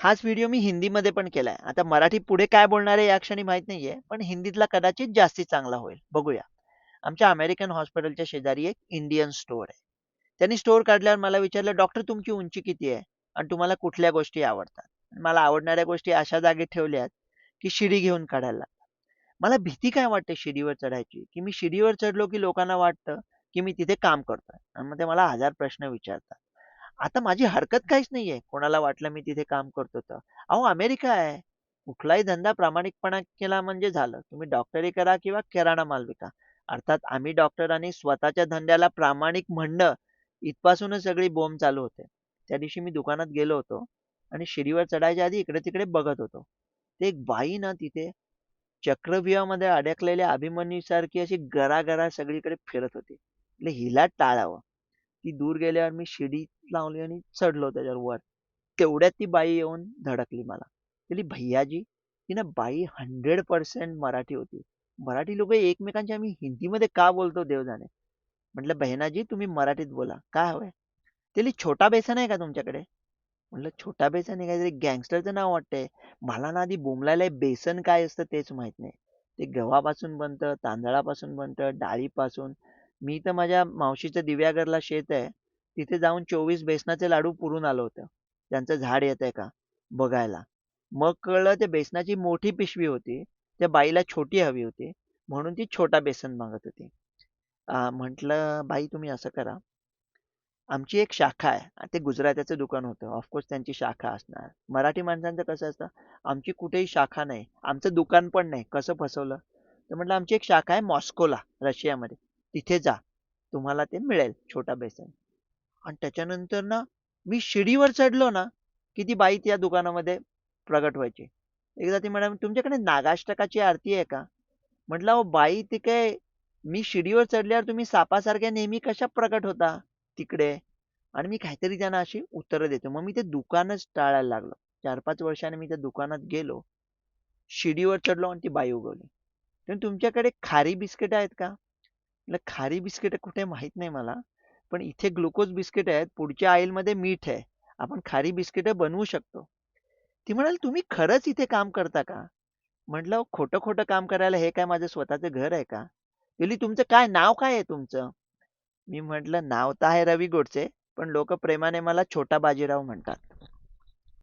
हाच व्हिडिओ मी हिंदीमध्ये पण केलाय. आता मराठी पुढे काय बोलणार आहे या क्षणी माहीत नाहीये. पण हिंदीतला कदाचित जास्ती चांगला होईल. बघूया. आमच्या अमेरिकन हॉस्पिटलच्या शेजारी एक इंडियन स्टोअर आहे. त्यांनी स्टोअर काढल्यावर मला विचारलं, "डॉक्टर तुमची उंची किती आहे? आणि तुम्हाला कुठल्या गोष्टी आवडतात?" मला आवडणाऱ्या गोष्टी अशा जागी ठेवल्यात, की शिडी घेऊन काढायला मला भीती काय वाटते शिडीवर चढायची, की मी शिडीवर चढलो की लोकांना वाटतं, की मी तिथे काम करतोय आणि मग ते मला हजार प्रश्न विचारतात. आता माझी हरकत काहीच नाहीये. कोणाला वाटलं मी तिथे काम करतो तर. अहो अमेरिका आहे. कुठलाही धंदा प्रामाणिकपणा केला म्हणजे झालं. तुम्ही डॉक्टरी करा किंवा किराणा माल विका. अर्थात आम्ही डॉक्टरांनी स्वतःच्या धंद्याला प्रामाणिक म्हणणं इथपासूनच सगळी बोंब चालू होते. त्या दिवशी मी दुकानात गेलो होतो आणि शिडीवर चढायच्या आधी इकडे-तिकडे बघत होतो. ते एक बाई ना तिथे चक्रव्यूहामध्ये अडकलेल्या अभिमन्यूसारखी अशी गरागरा सगळीकडे फिरत होती. हिला टाळावं. ती दूर गेल्यावर मी शिडी लावली आणि चढलो त्याच्यावर वर. तेवढ्यात ती बाई येऊन धडकली मला. बोलली, भैयाजी ती ना बाई 100% मराठी होती. मराठी लोक एकमेकांची आम्ही हिंदीमध्ये का बोलतो देव जाणे. म्हटलं, बहिणाजी तुम्ही मराठीत बोला. काय हवंय?" ती "छोटा बेसन आहे का तुमच्याकडे?" म्हटलं, "छोटा बेसन आहे काहीतरी गँगस्टरचं नाव वाटतंय." मला ना आधी बोंबलायला बेसन काय असतं तेच माहीत नाही. ते गव्हापासून बनतं, तांदळापासून बनतं, डाळीपासून. मी तर माझ्या मावशीच्या दिव्यागरला शेत आहे. तिथे जाऊन 24 बेसनाचे लाडू पुरून आलो होतं त्यांचं झाड येतंय का बघायला. मग कळलं ते बेसनाची मोठी पिशवी होती. त्या बाईला छोटी हवी होती. म्हणून ती छोटा बेसन मागत होती. म्हटलं, "बाई तुम्ही असं करा" आमची एक शाखा आहे. ते गुजरात्याचं दुकान होतं. ऑफकोर्स त्यांची शाखा असणार. मराठी माणसांचं कसं असतं, आमची कुठेही शाखा नाही. आमचं दुकान पण नाही. कसं फसवलं? तर म्हटलं, "आमची एक शाखा आहे मॉस्कोला, रशियामध्ये. तिथे जा. तुम्हाला ते मिळेल छोटा बेसन." आणि त्याच्यानंतर ना मी शिडीवर चढलो ना, की ती बाई त्या दुकानामध्ये प्रगट व्हायची. एकदा ती मॅडम "तुमच्याकडे नागाष्टकाची आरती आहे का?" म्हटलं, "अहो बाई ती काय मी शिडीवर चढल्यावर तुम्ही सापासारख्या नेहमी कशा प्रकट होता तिकडे?" आणि मी काहीतरी त्यांना अशी उत्तरं देतो. मग मी ते दुकानच टाळायला लागलो. चार पाच वर्षाने मी त्या दुकानात गेलो. शिडीवर चढलो आणि ती बाई उगवली. "तर तुमच्याकडे खारी बिस्किट आहेत का?" म्हटलं, "खारी बिस्किट कुठे माहीत नाही मला. पण इथे ग्लुकोज बिस्किट आहेत. पुढच्या आईलमध्ये मीठ आहे. आपण खारी बिस्किटं बनवू शकतो." ती म्हणाल "तुम्ही खरंच इथे काम करता का?" म्हटलं, "खोटं-खोटं काम करायला हे काय माझं स्वतःचं घर आहे का?" गेली "तुमचं काय नाव काय आहे तुमचं?" मी म्हटलं, "नाव तर आहे रवी गोडसे, पण लोक प्रेमाने मला छोटा बाजीराव म्हणतात."